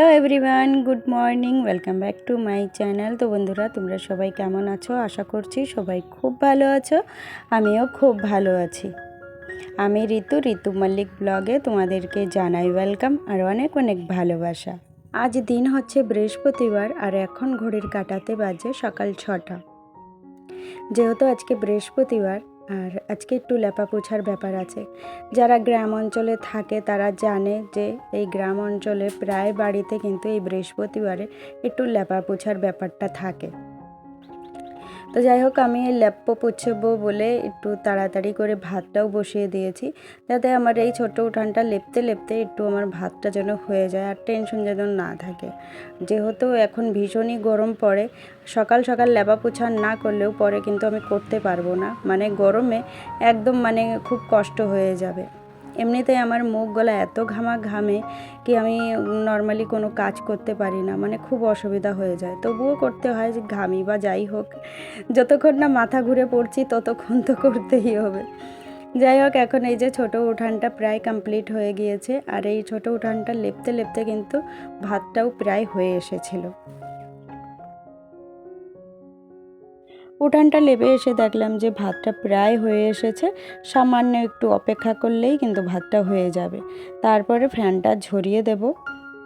Everyone, good morning, welcome back to my channel. তো বন্ধুরা, তোমরা সবাই কেমন আছো? আশা করছি সবাই খুব ভালো আছো, আমিও খুব ভালো আছি। আমি ঋতু ঋতু মল্লিক ব্লগে তোমাদেরকে জানাই ওয়েলকাম আর অনেক অনেক ভালোবাসা। আজ দিন হচ্ছে বৃহস্পতিবার আর এখন ঘড়ির কাটাতে বাজে সকাল ছটা। যেহেতু আজকে বৃহস্পতিবার আর আজকে একটু লেপা পোছার ব্যাপার আছে। যারা গ্রাম অঞ্চলে থাকে, তারা জানে যে এই গ্রাম অঞ্চলে প্রায় বাড়িতে কিন্তু এই বৃহস্পতিবারে একটু লেপা পোছার ব্যাপারটা থাকে। তো যাই হোক, আমি ল্যাপ্প পোছবো বলে একটু তাড়াতাড়ি করে ভাতটাও বসিয়ে দিয়েছি। যাতে আমার এই ছোট উঠানটা লেপতে লেপতে একটু আমার ভাতটা যেন হয়ে যায় আর টেনশন যেন না থাকে। যেহেতু এখন ভীষণই গরম পড়ে, সকাল সকাল লেপা পোছা না করলেও পরে কিন্তু আমি করতে পারব না। মানে গরমে একদম মানে খুব কষ্ট হয়ে যাবে। এমনিতেই আমার মুখ গলা এত ঘামা ঘামে কি আমি নর্মালি কোনো কাজ করতে পারি না মানে খুব অসুবিধা হয়ে যায়। তবুও করতে হয় যে ঘামি বা যাই হোক, যতক্ষণ না মাথা ঘুরে পড়ছি ততক্ষণ তো করতেই হবে। যাই হোক, এখন এই যে ছোট উঠানটা প্রায় কমপ্লিট হয়ে গিয়েছে, আর এই ছোট উঠানটা লেপতে লেপতে কিন্তু ভাতটাও প্রায় হয়ে এসেছিল। উঠানটা লেবে এসে দেখলাম যে ভাতটা প্রায় হয়ে এসেছে। সামান্য একটু অপেক্ষা করলেই কিন্তু ভাতটা হয়ে যাবে। তারপরে ফ্যানটা ঝরিয়ে দেব।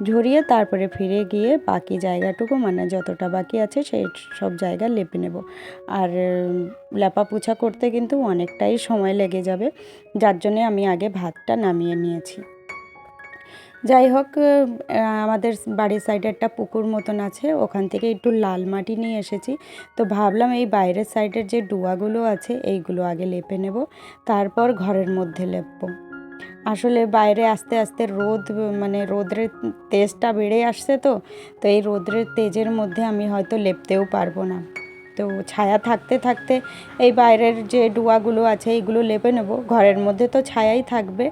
ঝরিয়ে তারপরে ফিরে গিয়ে বাকি জায়গাটুকু মানে যতটা বাকি আছে সেই সব জায়গা লেপে নেব। আর লেপা পুছা করতে কিন্তু অনেকটাই সময় লেগে যাবে। যার জন্যে আমি আগে ভাতটা নামিয়ে নিয়েছি। যাই হোক আমাদের বাড়ির সাইডে একটা পুকুর মতন আছে, ওখান থেকে একটু লাল মাটি নিয়ে এসেছি। তো ভাবলাম এই বাইরের সাইডের যে ডুয়াগুলো আছে, এইগুলো আগে লেপে নেব, তারপর ঘরের মধ্যে লেপবো। আসলে বাইরে আস্তে আস্তে রোদ মানে রোদের তেজটা বেড়ে আসছে তো তো এই রোদের তেজের মধ্যে আমি হয়তো লেপতেও পারব না। তো ছায়া থাকতে থাকতে এই বাইরের যে ডুয়াগুলো আছে, এইগুলো লেপে নেব। ঘরের মধ্যে তো ছায়াই থাকবে।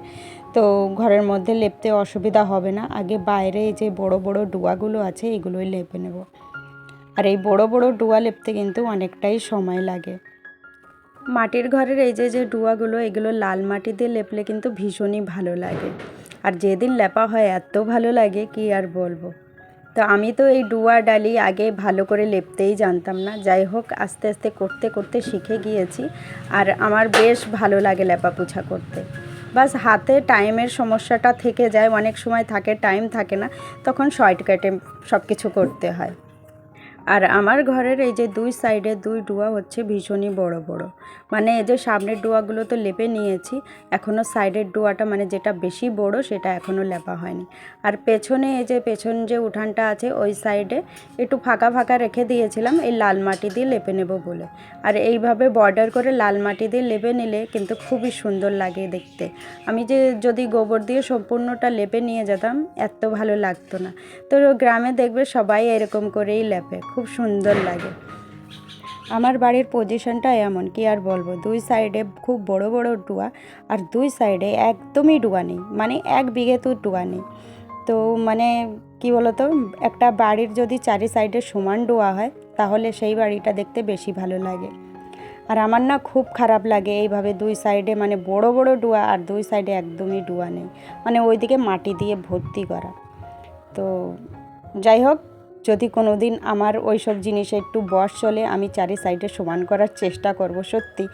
তো ঘরের মধ্যে লেপতে অসুবিধা হবে না। আগে বাইরে যে বড় বড় ডুয়াগুলো আছে এগুলোই লেপে নেব। আর এই বড় বড় ডুয়া লেপতে কিন্তু অনেকটাই সময় লাগে। মাটির ঘরের এই যে যে ডুয়াগুলো, এগুলো লাল মাটি দিয়ে লেপলে কিন্তু ভীষণই ভালো লাগে। আর যেদিন লেপা হয়, এত ভালো লাগে, কি আর বলব। তো আমি তো এই ডুয়া ডালি আগে ভালো করে লেপতেই জানতাম না। যাই হোক, আস্তে আস্তে করতে করতে শিখে গিয়েছি। আর আমার বেশ ভালো লাগে লেপা পোছা করতে। বাস হাতে টাইমের সমস্যাটা থেকে যায়, অনেক সময় থাকে, টাইম থাকে না, তখন শর্টকাটে সব কিছু করতে হয়। আর আমার ঘরের এই যে দুই সাইডে দুই ডুয়া হচ্ছে ভীষণই বড় বড়। মানে এই যে সামনের ডুয়াগুলো তো লেপে নিয়েছি এখনও সাইডের ডুয়াটা মানে যেটা বেশি বড় সেটা এখনও লেপা হয়নি। আর পেছনে এই যে পেছন যে উঠানটা আছে ওই সাইডে একটু ফাঁকা ফাঁকা রেখে দিয়েছিলাম, এই লাল মাটি দিয়ে লেপে নেব বলে। আর এইভাবে বর্ডার করে লাল মাটি দিয়ে লেপে নিলে কিন্তু খুবই সুন্দর লাগে দেখতে। আমি যে যদি গোবর দিয়ে সম্পূর্ণটা লেপে নিয়ে যেতাম, এত ভালো লাগতো না। তো গ্রামে দেখবে সবাই এরকম করেই লেপে। খুব সুন্দর লাগে। আমার বাড়ির পজিশনটা এমন, কি আর বলব? দুই সাইডে খুব বড় বড় ডুয়া আর দুই সাইডে একদমই ডুয়া নেই মানে এক বিঘে তো ডুয়া নেই। তো মানে কি বলতো, একটা বাড়ির যদি চারি সাইডে সমান ডোয়া হয়, তাহলে সেই বাড়িটা দেখতে বেশি ভালো লাগে। আর আমার না খুব খারাপ লাগে এইভাবে দুই সাইডে মানে বড় বড় ডুয়া আর দুই সাইডে একদমই ডুয়া নেই। মানে ওইদিকে মাটি দিয়ে ভর্তি করা। তো যাই হোক যদি কোনো দিন আমার ওই সব জিনিসে একটু বস চলে, আমি চারি সাইডে সমান করার চেষ্টা করব, সত্যি।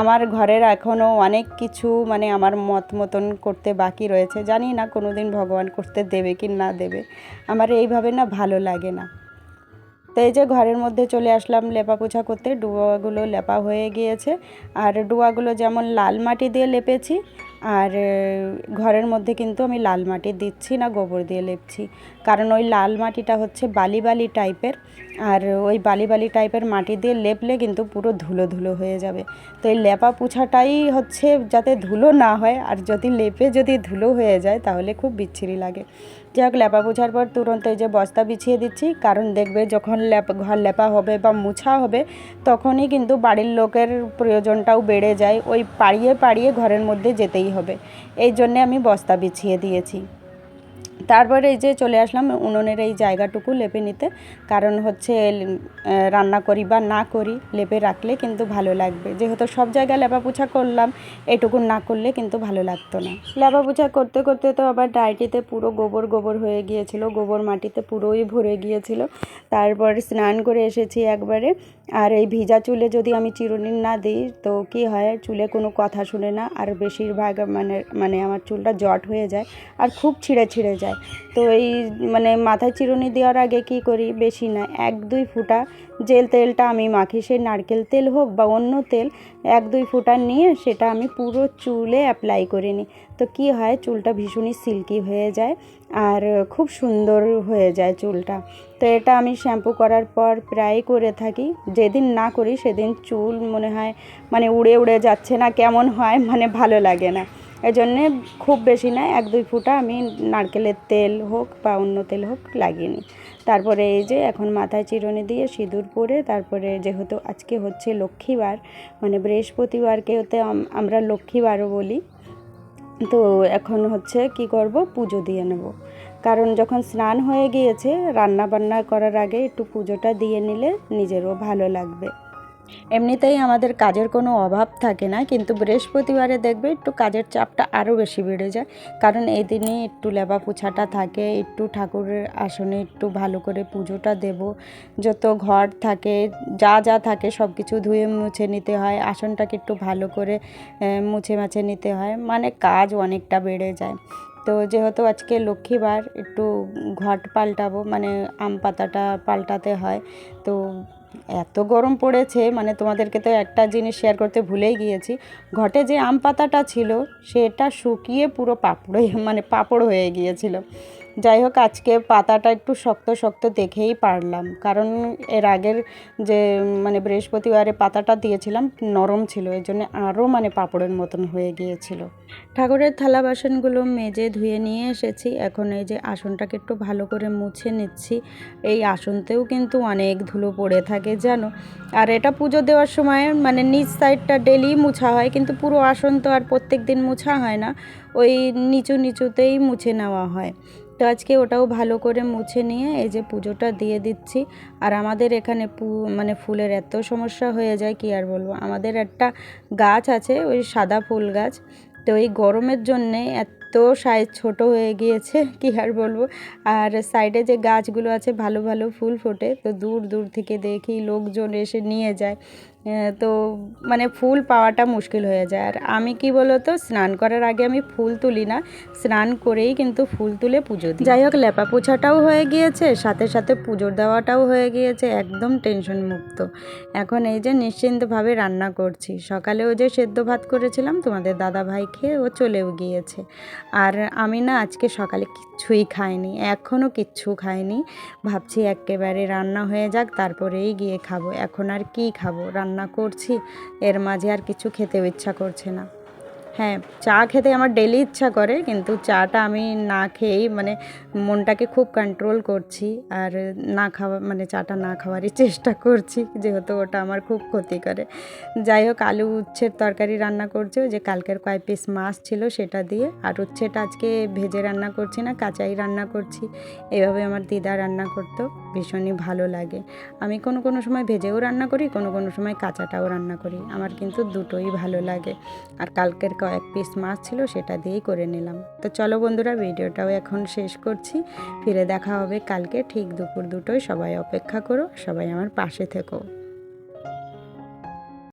আমার ঘরের এখনও অনেক কিছু মানে আমার মত মতন করতে বাকি রয়েছে। জানি না কোনো দিন ভগবান করতে দেবে কি না দেবে। আমার এইভাবে না ভালো লাগে না। তো এই যে ঘরের মধ্যে চলে আসলাম লেপা পোছা করতে, ডুয়াগুলো লেপা হয়ে গিয়েছে। আর ডুয়াগুলো যেমন লাল মাটি দিয়ে লেপেছি আর ঘরের মধ্যে কিন্তু আমি লাল মাটি দিচ্ছি না, গোবর দিয়ে লেপছি। কারণ ওই লাল মাটিটা হচ্ছে বালি বালি টাইপের, আর ওই বালি বালি টাইপের মাটি দিয়ে লেপলে কিন্তু পুরো ধুলো ধুলো হয়ে যাবে। তো এই লেপা পুছাটাই হচ্ছে যাতে ধুলো না হয়, আর যদি লেপে যদি ধুলো হয়ে যায় তাহলে খুব বিচ্ছিরি লাগে। যাই হোক, লেপা পোছার পর তুরন্ত এই যে বস্তা বিছিয়ে দিচ্ছি, কারণ দেখবে যখন লেপ, ঘর লেপা হবে বা মুছা হবে, তখনই কিন্তু বাড়ির লোকের প্রয়োজনটাও বেড়ে যায়। ওই পাড়িয়ে পাড়িয়ে ঘরের মধ্যে যেতেই হবে। এই জন্যে আমি বস্তা বিছিয়ে দিয়েছি। তারপরে এই যে চলে আসলাম উনুনের এই জায়গাটুকু লেপে নিতে। কারণ হচ্ছে রান্না করি বা না করি লেপে রাখলে কিন্তু ভালো লাগবে। যেহেতু সব জায়গায় লেপাপোছা করলাম, এটুকু না করলে কিন্তু ভালো লাগতো না। লেপাপোছা করতে করতে তো আবার ডাইটিতে পুরো গোবর গোবর হয়ে গিয়েছিল, গোবর মাটিতে পুরোই ভরে গিয়েছিল। তারপর স্নান করে এসেছি একবারে। আর এই ভিজা চুলে যদি আমি চিরুনি না দিই, তো কি হয়, চুলে কোনো কথা শুনে না। আর বেশিরভাগ মানে মানে আমার চুলটা জট হয়ে যায় আর খুব ছিঁড়ে ছিঁড়ে যায়। তো এই মানে মাথায় চিরুনি দেওয়ার আগে কি করি? বেশি না, এক দুই ফুটা জেল তেলটা আমি মাখি। সে নারকেল তেল হোক বা অন্য তেল, এক দুই ফুটা নিয়ে সেটা আমি পুরো চুলে অ্যাপ্লাই করে নিই। তো কি হয়? চুলটা ভীষণই সিল্কি হয়ে যায় আর খুব সুন্দর হয়ে যায় চুলটা। তো এটা আমি শ্যাম্পু করার পর প্রায় করে থাকি। যেদিন না করি, সেদিন চুল মনে হয় মানে উড়ে উড়ে যাচ্ছে না, কেমন হয়? মানে ভালো লাগে না। এজন্যে খুব বেশি না, এক দুই ফুটা আমি নারকেলের তেল হোক বা অন্য তেল হোক লাগিয়ে নিই। তারপরে এই যে এখন মাথায় চিরুনি দিয়ে সিঁদুর পরে তারপরে যেহেতু আজকে হচ্ছে লক্ষ্মীবার মানে বৃহস্পতিবারকে আম- আমরা লক্ষ্মীবারও বলি, তো এখন হচ্ছে কি করব, পুজো দিয়ে নেব। কারণ যখন স্নান হয়ে গিয়েছে রান্না বান্না করার আগে একটু পুজোটা দিয়ে নিলে নিজেরও ভালো লাগবে। এমনিতেই আমাদের কাজের কোনো অভাব থাকে না, কিন্তু বৃহস্পতিবারে দেখবে একটু কাজের চাপটা আরও বেশি বেড়ে যায়। কারণ এই দিনে একটু লেবা পোছাটা থাকে, একটু ঠাকুরের আসনে একটু ভালো করে পুজোটা দেব। যত ঘর থাকে, যা যা থাকে সব কিছু ধুয়ে মুছে নিতে হয়, আসনটাকে একটু ভালো করে মুছে মাছে নিতে হয় মানে কাজ অনেকটা বেড়ে যায়। তো যেহেতু আজকে লক্ষ্মীবার, একটু ঘট পাল্টাবো মানে আম পাতাটা পাল্টাতে হয়, তো এত গরম পড়েছে মানে তোমাদেরকে তো একটা জিনিস শেয়ার করতে ভুলেই গিয়েছি। ঘটে যে আম পাতাটা ছিল, সেটা শুকিয়ে পুরো পাপড়ে মানে পাপড় হয়ে গিয়েছিল। যাই হোক, আজকে পাতাটা একটু শক্ত শক্ত দেখেই পারলাম। কারণ এর আগের যে মানে বৃহস্পতিবারে পাতাটা দিয়েছিলাম, নরম ছিল। এই জন্য আরও মানে পাপড়ের মতন হয়ে গিয়েছিল। ঠাকুরের থালা বাসনগুলো মেজে ধুয়ে নিয়ে এসেছি। এখন এই যে আসনটাকে একটু ভালো করে মুছে নিচ্ছি। এই আসনতেও কিন্তু অনেক ধুলো পড়ে থাকে, জানো? আর এটা পুজো দেওয়ার সময় মানে নিচ সাইডটা ডেলি মুছা হয়, কিন্তু পুরো আসন তো আর প্রত্যেক দিন মুছা হয় না। ওই নিচু নিচুতেই মুছে নেওয়া হয়। তো আজকে ওটাও ভালো করে মুছে নিয়ে এই যে পুজোটা দিয়ে দিচ্ছি। আর আমাদের এখানে পু মানে ফুলের এত সমস্যা হয়ে যায়, কি আর বলব? আমাদের একটা গাছ আছে, ওই সাদা ফুল গাছ। তো এই গরমের জন্যে এত সাইজ ছোট হয়ে গিয়েছে, কি আর বলব? আর সাইডে যে গাছগুলো আছে, ভালো ভালো ফুল ফোটে। তো দূর দূর থেকে দেখি, লোকজন এসে নিয়ে যায়। তো মানে ফুল পাওয়াটা মুশকিল হয়ে যায়। আর আমি কি বলতো, স্নান করার আগে আমি ফুল তুলি না, স্নান করেই কিন্তু ফুল তুলে পুজো দিই। যাই হোক, লেপা পোছাটাও হয়ে গিয়েছে, সাথে সাথে পুজোর দেওয়াটাও হয়ে গিয়েছে, একদম টেনশন মুক্ত। এখন এই যে নিশ্চিন্তভাবে রান্না করছি। সকালে সকালেও যে সেদ্ধ ভাত করেছিলাম, তোমাদের দাদা ভাই খেয়ে ও চলেও গিয়েছে। আর আমি না আজকে সকালে কিচ্ছুই খাইনি এখনও কিচ্ছু খাইনি। ভাবছি একেবারে রান্না হয়ে যাক, তারপরেই গিয়ে খাব। এখন আর কি খাব? রান্না করছি এর মাঝে আর কিছু খেতেও ইচ্ছা করছে না। হ্যাঁ চা খেতে আমার ডেলি ইচ্ছা করে, কিন্তু চাটা আমি না খেয়েই মানে মনটাকে খুব কন্ট্রোল করছি আর না খাওয়া মানে চাটা না খাওয়ারই চেষ্টা করছি, যেহেতু ওটা আমার খুব ক্ষতি করে। যাই হোক, আলু উচ্ছের তরকারি রান্না করছি যে কালকের কয় পিস মাছ ছিল সেটা দিয়ে, আর উচ্ছেটা আজকে ভেজে রান্না করছি না, কাঁচাই রান্না করছি। এভাবে আমার দিদা রান্না করতো, ভীষণই ভালো লাগে। আমি কোনো কোনো সময় ভেজেও রান্না করি, কোনো কোনো সময় কাঁচাটাও রান্না করি, আমার কিন্তু দুটোই ভালো লাগে। আর কালকের কয়েক পিস মাছ ছিল, সেটা দিয়েই করে নিলাম। তো চলো বন্ধুরা, ভিডিওটাও এখন শেষ করছি। ফিরে দেখা হবে কালকে ঠিক দুপুর দুটোই সবাই অপেক্ষা করো, সবাই আমার পাশে থেকো।